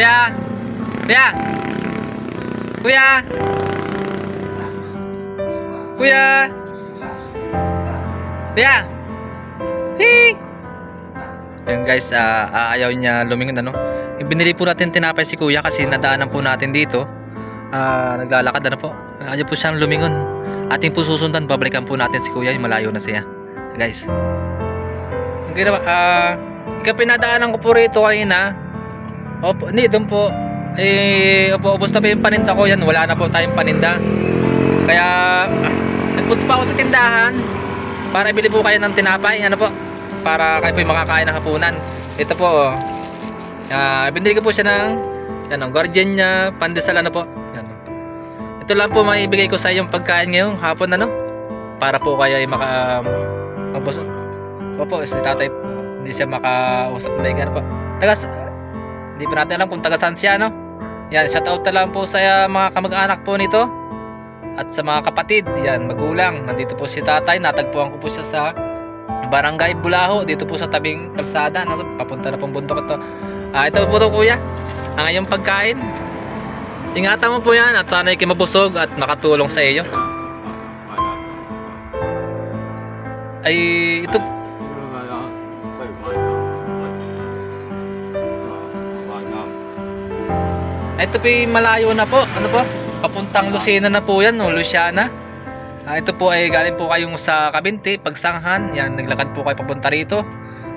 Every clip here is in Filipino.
Kuya! Kuya! Kuya! Kuya! Kuya! Hey! Yan guys, ah, ayaw niya lumingon ano. Binili po natin tinapay si kuya kasi nadaanan po natin dito. Ah, naglalakad ano po. Ayaw po siyang lumingon. Ating po susundan, babalikan po natin si kuya, malayo na siya. Guys. Ang ginawa, ah, ikaw pinadaanan ko po rito kanina. Opo, hindi, doon po. Eh, opo, ubos na po yung paninda ko yan. Wala na po tayong paninda. Kaya, ah, nagpunta pa ako sa tindahan para ibili po kayo ng tinapay. Ano po? Para kayo po yung makakain ng hapunan. Ito po, oh. Ah, binili ko po siya ng yan, ang guardian niya, pandesal ano po. Yan. Ito lang po maibigay ko sa yung pagkain ngayong hapon ano. Para po kayo ay maka mabusog. Opo, si tatay hindi siya makausap na yan po. Tagas, hindi pa natin alam kung taga saan siya, no? Yan, shout out na lang po sa uh, mga kamag-anak po nito. At sa mga kapatid, yan, magulang. Nandito po si tatay, natagpuan ko po siya sa Barangay Bulaho, dito po sa tabing kalsada. No? Papunta na pong bundok ito. Ah, ito po to kuya, ang iyong pagkain. Ingatan mo po yan at sana ikay mabusog at makatulong sa iyo. Ay, ito, Ito po malayo na po. Ano po? Papuntang Lucena na po yan, no? Luciana. Ah, ito po ay galing po kayong sa Kabinti, Pagsanghan. Yan, naglakad po kayo papunta rito.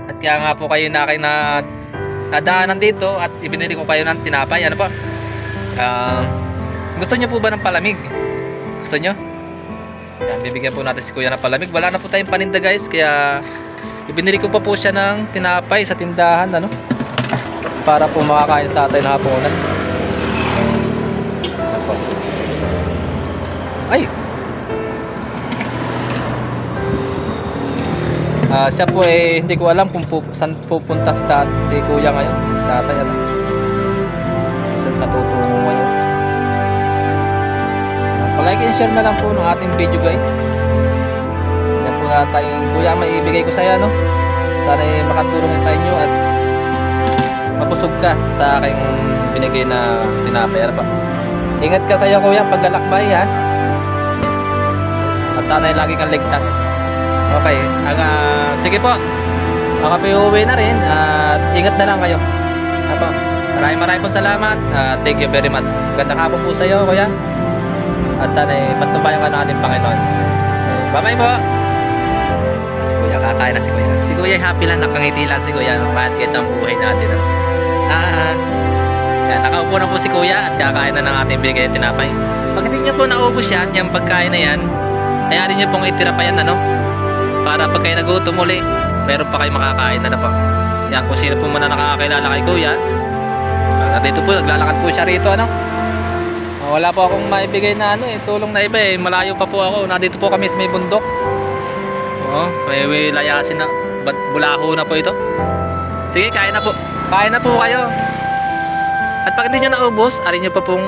At kaya nga po kayo na kayo na nadaanan dito at ibinili ko kayo ng tinapay. Ano po? Ah, gusto niyo po ba ng palamig? Gusto niyo? Yan, bibigyan po natin si Kuya ng palamig. Wala na po tayong paninda guys, kaya ibinili ko pa po siya ng tinapay sa tindahan, ano? Para po makakain sa tatay na hapunan. Yan po. Ay! Ah, siya po eh, hindi ko alam kung pu- saan pupunta si, tat si kuya ngayon, si tatay ano. Saan sa tutungo ngayon. Ah, Palike and share na lang po ng ating video guys. Yan po na tayong kuya maibigay ko sa iyo no. Sana ay makatulong sa inyo at mabusog ka sa aking binigay na tinapay. Ano pa? Ingat ka sa iyo kuya paglalakbay ha. Sana ay lagi kang ligtas. Okay, ang, ah, sige po. Ako po uuwi na rin at ingat na lang kayo. Apo, maraming maraming pong salamat. Ah, thank you very much. Gandang hapon po sa iyo, kuya. At sana ay patnubayan ka ng ating Panginoon. Bye-bye po. Si kuya, kakain na si kuya. Si kuya happy lang, nakangiti lang si kuya. Bakit ganito ang buhay natin. Ah, yan, nakaupo na po si kuya at kakain na ng ating bigay na tinapay. Pag hindi niyo po naubos yan, yung pagkain na yan, hayaan niyo pong itira pa yan, ano? Para pag kayo nagutom uli, meron pa kayo makakain na na po. Yan, kung sino po man na nakakakilala kay kuya, at dito po, naglalakad po siya rito, ano? Ah, Wala po akong maibigay na ano eh, tulong na iba eh. Malayo pa po ako. Nandito po kami sa may bundok. Oo, sa may, layasin na. Bulaho na po ito? Sige, kain na po. Kain na po kayo. At pag hindi nyo naubos, arin nyo pa pong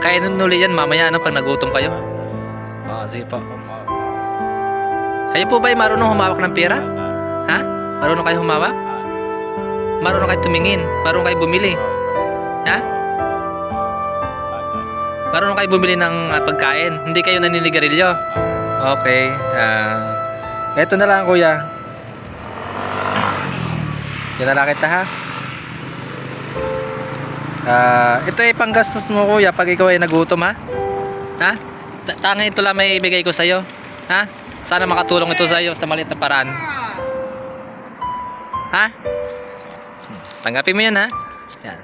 kainin uli yan mamaya ano, pag nagutom kayo. Sige po. Kayo po ba ay marunong humawak ng pera? Ha? Marunong kayo humawak? Marunong kayo tumingin? Marunong kayo bumili? Ha? Marunong kayo bumili ng ah, pagkain? Hindi kayo naninigarilyo? Okay. ah eto na lang kuya. Yan na lang kita ha. Ah, ito ay panggastos mo kuya pag ikaw ay nagutom ha. Ha? Ta- Tanga ito lang may ibigay ko sa iyo. Ha? Sana makatulong ito sa iyo sa maliit na paraan. Ha? Tanggapin mo yan ha. Yan.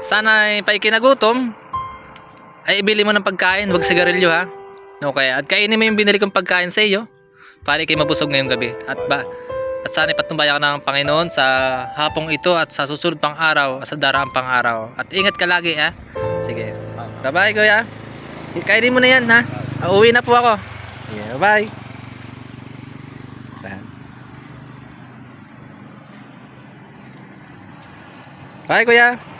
Sana ay paikinagutom ay ibili mo ng pagkain, wag sigarilyo ha. Okay, at kainin mo yung binili kong pagkain sa iyo para ikay mabusog ngayong gabi. At ba, at sana ipatumbaya ka ng Panginoon sa hapong ito at sa susunod pang araw, sa daraang pang araw. At ingat ka lagi ha. Sige. Bye-bye kuya. Kainin mo na yan ha. Uuwi na po ako. Yeah, bye. Bye kuya.